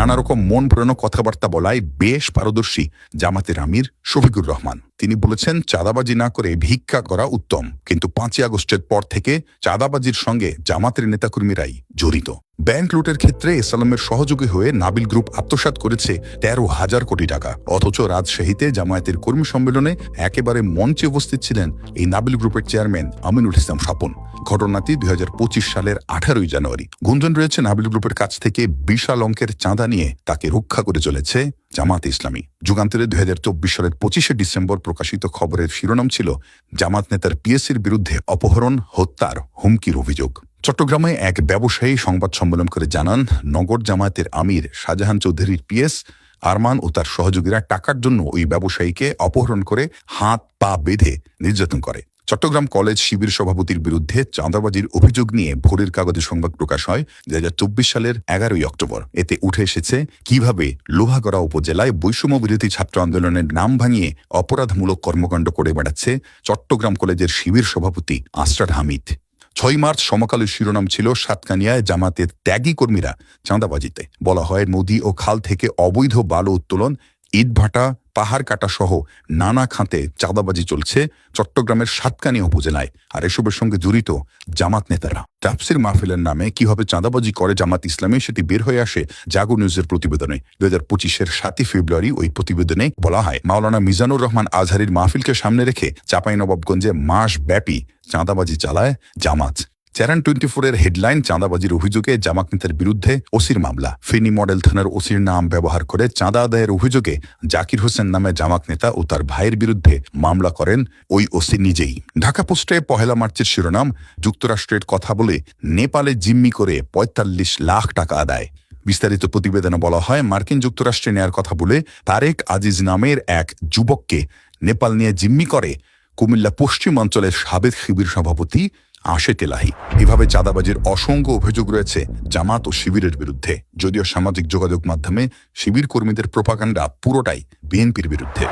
নানা রকম মন পুরানো কথাবার্তা বলায় বেশ পারদর্শী জামাতের আমির শফিকুর রহমান। তিনি বলেছেন, চাঁদাবাজি না করে ভিক্ষা করা উত্তম, কিন্তু পাঁচই আগস্টের পর থেকে চাঁদাবাজির সঙ্গে জামাতের নেতাকর্মীরাই জড়িত। ব্যাংক লুটের ক্ষেত্রে ইসলামের সহযোগী হয়ে নাবিল গ্রুপ আত্মসাৎ করেছে তেরো হাজার কোটি টাকা। অথচ রাজশাহীতে জামায়াতের কর্মী সম্মেলনে একেবারে মঞ্চে উপস্থিত ছিলেন এই নাবিল গ্রুপের চেয়ারম্যান আমিনুল ইসলাম স্বপন। ঘটনাটি দুই হাজার পঁচিশ সালের আঠারোই জানুয়ারি। গুঞ্জন রয়েছে নাবিল গ্রুপের কাছ থেকে বিশাল অঙ্কের চাঁদা নিয়ে তাকে রক্ষা করে চলেছে জামাত ইসলামী। যুগান্তরে দুই সালের পঁচিশে ডিসেম্বর প্রকাশিত খবরের শিরোনাম ছিল জামাত নেতার পিএসসির বিরুদ্ধে অপহরণ, হত্যার হুমকির অভিযোগ। চট্টগ্রামে এক ব্যবসায়ী সংবাদ সম্মেলন করে জানান, নগর জামায়াতের আমির শাহজাহান চৌধুরীর পিএস, আরমান ও তার সহযোগীরা টাকার জন্য ওই ব্যবসায়ীকে অপহরণ করে হাত পা বেঁধে নির্যাতন করে। চট্টগ্রাম কলেজ শিবির সভাপতির বিরুদ্ধে চাঁদাবাজির অভিযোগ নিয়ে ভোরের কাগজে সংবাদ প্রকাশ হয় দুই হাজার চব্বিশ সালের এগারোই অক্টোবর। এতে উঠে এসেছে কীভাবে লোহাগড়া উপজেলায় বৈষম্য বিরোধী ছাত্র আন্দোলনের নাম ভাঙিয়ে অপরাধমূলক কর্মকাণ্ড করে বেড়াচ্ছে চট্টগ্রাম কলেজের শিবির সভাপতি আসরার হামিদ। ছয় মার্চ সমকালের শিরোনাম ছিল সাতকানিয়ায় জামাতের ত্যাগী কর্মীরা চাঁদাবাজিতে। বলা হয়, নদী ও খাল থেকে অবৈধ বালু উত্তোলন, ইটভাটা পাহাড় কাটা সহ নানা খাতে চাঁদাবাজি চলছে চট্টগ্রামের সাতকানিয়া উপজেলায়। আর এসবের সঙ্গে জড়িত জামাত নেতারা। তাফসির মাহফিলের নামে কীভাবে চাঁদাবাজি করে জামাত ইসলামী সেটি বের হয়ে আসে জাগো নিউজের প্রতিবেদনে। দুই হাজার পঁচিশের সাতই ফেব্রুয়ারি ওই প্রতিবেদনে বলা হয়, মাওলানা মিজানুর রহমান আজহারির মাহফিলকে সামনে রেখে চাঁপাইনবাবগঞ্জে মাস ব্যাপী চাঁদাবাজি চালায় জামাত। চ্যারান টোয়েন্টি ফোরের হেডলাইন চাঁদাবাজির অভিযোগে জামাক নেতার বিরুদ্ধে ওসির মামলা। ফেনী মডেল থানার ওসির নাম ব্যবহার করে চাঁদা আদায়ের অভিযোগে জাকির হোসেন নামে জামাক নেতা ও তার ভাইয়ের বিরুদ্ধে মামলা করেন ওই ওসি নিজেই। ঢাকা পোস্টে পহেলা মার্চের শিরোনাম, যুক্তরাষ্ট্রের কথা বলে নেপালে জিম্মি করে পঁয়তাল্লিশ লাখ টাকা আদায়। বিস্তারিত প্রতিবেদনে বলা হয়, মার্কিন যুক্তরাষ্ট্রে নেয়ার কথা বলে তারেক আজিজ নামের এক যুবককে নেপাল নিয়ে জিম্মি করে। কুমিল্লা পশ্চিম অঞ্চলের সাবেক শিবির সভাপতি আশে তেলাহি। এভাবে চাঁদাবাজির অসংখ্য অভিযোগ রয়েছে জামাত ও শিবিরের বিরুদ্ধে। যদিও সামাজিক যোগাযোগ মাধ্যমে শিবির কর্মীদের প্রোপাকাণ্ডা পুরোটাই বিএনপির বিরুদ্ধে।